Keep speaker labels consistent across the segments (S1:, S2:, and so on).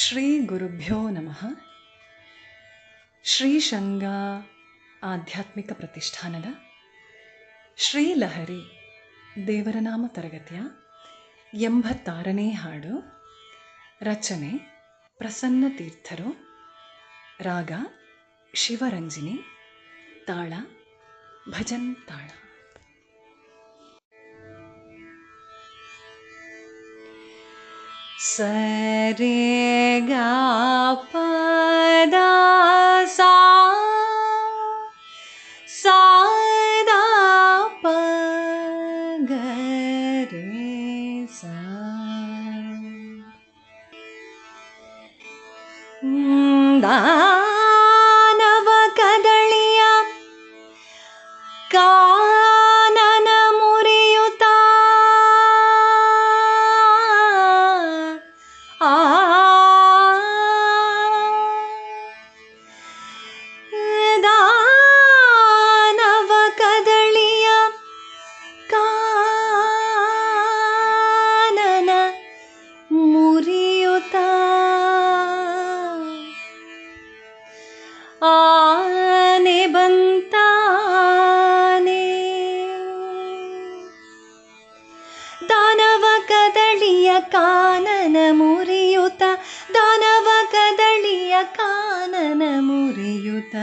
S1: ಶ್ರೀ ಗುರುಭ್ಯೋ ನಮಃ. ಶ್ರೀ ಶಂಗ ಆಧ್ಯಾತ್ಮಿಕ ಪ್ರತಿಷ್ಠಾನದ ಶ್ರೀಲಹರಿ ದೇವರನಾಮ ತರಗತಿಯ ಎಂಬತ್ತಾರನೇ ಹಾಡು. ರಚನೆ ಪ್ರಸನ್ನ ತೀರ್ಥರು. ರಾಗ ಶಿವರಂಜಿನಿ. ತಾಳ ಭಜನ್ ತಾಳ. Sare ga pa da. Da. ಆನೆ ಬಂತಾನೆ. ದಾನವ ಕದಳಿಯ ಕಾನನ ಮುರಿಯುತ ದಾನವ ಕದಳಿಯ ಕಾನನ ಮುರಿಯುತ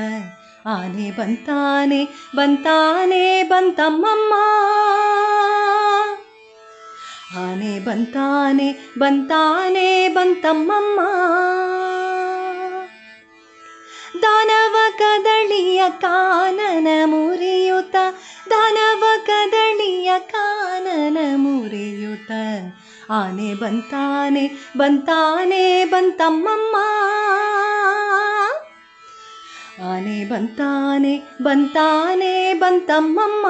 S1: ಆನೆ ಬಂತಾನೆ ಬಂತಾನೆ, ಬಂತಮ್ಮಮ್ಮ. ಆನೆ ಬಂತಾನೆ ಬಂತಾನೆ, ಬಂತಮ್ಮಮ್ಮ. ಕದಳಿಯ ಕಾನನ ಮುರಿಯುತ ದಾನವ ಕದಳಿಯ ಕಾನನ ಮುರಿಯುತ. ಆನೆ ಬಂತಾನೆ ಬಂತಾನೆ, ಬಂತಮ್ಮಮ್ಮ. ಆನೆ ಬಂತಾನೆ ಬಂತಾನೆ, ಬಂತಮ್ಮಮ್ಮ.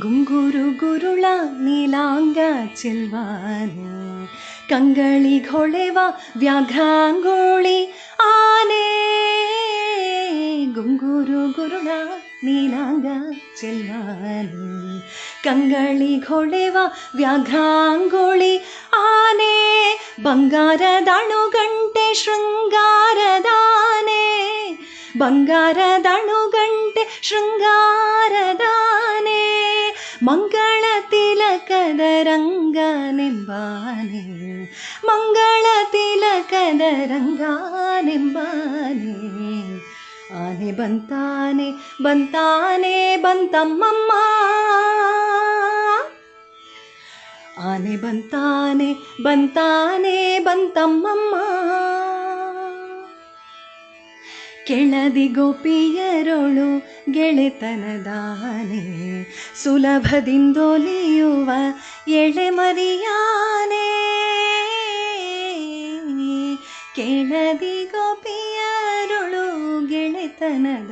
S1: ಗುಂಗುರು ಗುರುಳ ನೀಲಾಂಗ ಚೆಲ್ವಾನು ಕಂಗಳಿಗೊಳೆವ ವ್ಯಾಘ್ರಾಂಗೋಳಿ ಆನೆ. ಗುಂಗುರು ಗುರುಳ ನೀಲಾಂಗ ಕಂಗಳಿ ಕಂಗಳಿಗೊಳೆವ ವ್ಯಾಘ್ರಾಂಗುಳಿ ಆನೆ. ಬಂಗಾರದಣು ಗಂಟೆ ಶೃಂಗಾರದಾನೆ. ಬಂಗಾರದಣುಗಂಟೆ ಶೃಂಗಾರದಾನೆ. ಮಂಗಳ ತಿಲಕದ ರಂಗನೆಂಬಾನೆ ಮಂಗಳ ತಿಲಕದ ರಂಗನೆಂಬಾನೆ ಆನೆ ಬಂತಾನೆ ಬಂತಾನೆ ಬಂತಮ್ಮಮ್ಮ ಆನೆ ಬಂತಾನೆ ಬಂತಾನೆ ಬಂತಮ್ಮಮ್ಮ ಕೆಳದಿ ಗೋಪಿಯರೊಳು ಗೆಳೆತನದಾನೆ ಸುಲಭದಿಂದೊಲಿಯುವ ಎಳೆ ಮರಿಯಾನೆ. ಕೆಳದಿ ಗೋಪಿಯರೊಳು ಗೆಳೆತನದಾನೆ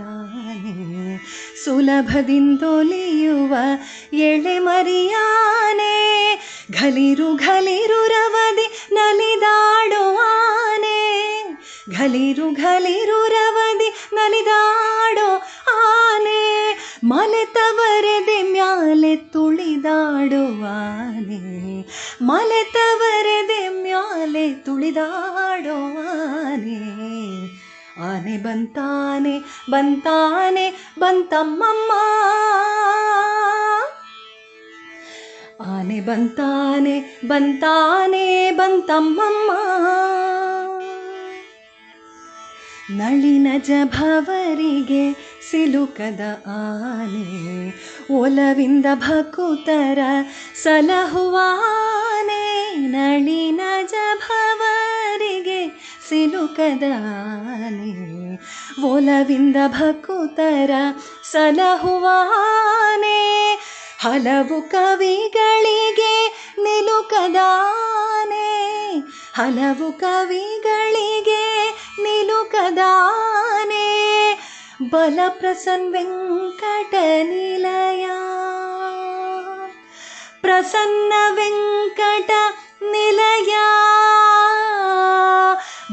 S1: ಸುಲಭದಿಂದೊಲಿಯುವ ಎಳೆ ಮರಿಯಾನೆ. ಘಲಿರು ಘಲಿರು ರವದಿ ನಲಿದಾಡುವಾನೆ ಘಲಿರು ಘಲಿರು ರವದಿ ನಲಿದಾಡೋ ಆನೆ ಮಲೆತವರೆದೆ ಮ್ಯಾಲೆ ತುಳಿದಾಡುವಾನೆ ಮಲೆತವರೆದೆ ಮ್ಯಾಲೆ ತುಳಿದಾಡುವಾನೆ ಆನೆ ಬಂತಾನೆ ಬಂತಾನೆ, ಬಂತಮ್ಮಮ್ಮ. ಆನೆ ಬಂತಾನೆ ಬಂತಾನೆ, ಬಂತಮ್ಮಮ್ಮ. ನಳಿನ ಜಭವರಿಗೆ ಸಿಲುಕದ ಆನೆ, ಒಲವಿಂದ ಭಕುತರ ಸಲಹುವಾನೆ ನಳಿನ ಜಭವರಿಗೆ ಸಿಲುಕದ ಆನೆ, ಒಲವಿಂದ ಭಕುತರ ಸಲಹುವಾನೆ ಹಲವು ಕವಿಗಳಿಗೆ ನಿಲುಕದಾನೆ ಹಲವು ಕವಿಗಳಿಗೆ ನಿಲುಕದಾನೆ ಬಲ ಪ್ರಸನ್ ವೆಂಕಟ ನಿಲಯ ಪ್ರಸನ್ನ ವೆಂಕಟ ನಿಲಯ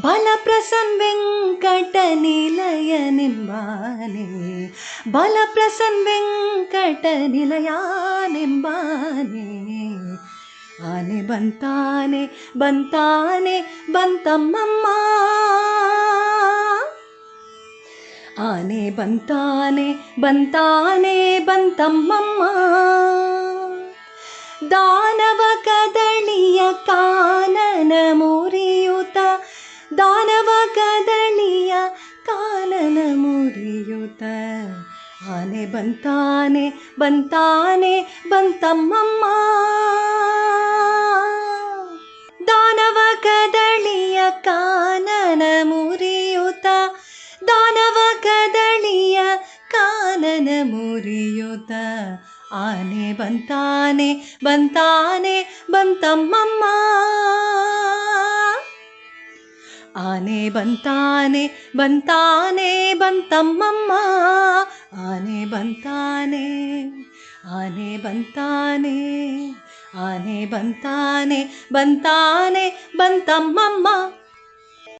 S1: ಬಲ ಪ್ರಸನ್ ವೆಂಕಟ ನಿಲಯ ನಿಂಬಾನೆ ಬಲ ಪ್ರಸನ್ ವೆಂಕಟ ನಿಲಯ ನಿಂಬಾನೆ ಆನೆ ಬಂತಾನೆ ಬಂತಾನೆ ಬಂತಮ್ಮಮ್ಮ ಆನೆ ಬಂತಾನೆ ಬಂತಾನೆ, ಬಂತಮ್ಮಮ್ಮ. ದಾನವ ಕದಳಿಯ ಕಾನನ ಮುರಿಯುತ, ದಾನವ ಕದಳಿಯ ಕಾನನ ಮುರಿಯುತ. ಆನೆ ಬಂತಾನೆ ಬಂತಾನೆ, ಬಂತಮ್ಮಮ್ಮ. ಆನೆ ಬಂತಾನೆ ಬಂತಾನೆ, ಬಂತಮ್ಮಮ್ಮ. ಆನೆ ಬಂತಾನೆ ಬಂತಾನೆ, ಬಂತಮ್ಮಮ್ಮ. ಆನೆ ಬಂತಾನೆ ಆನೆ ಬಂತಾನೆ ಆನೆ ಬಂತಾನೆ ಬಂತಾನೆ, ಬಂತಮ್ಮಮ್ಮ.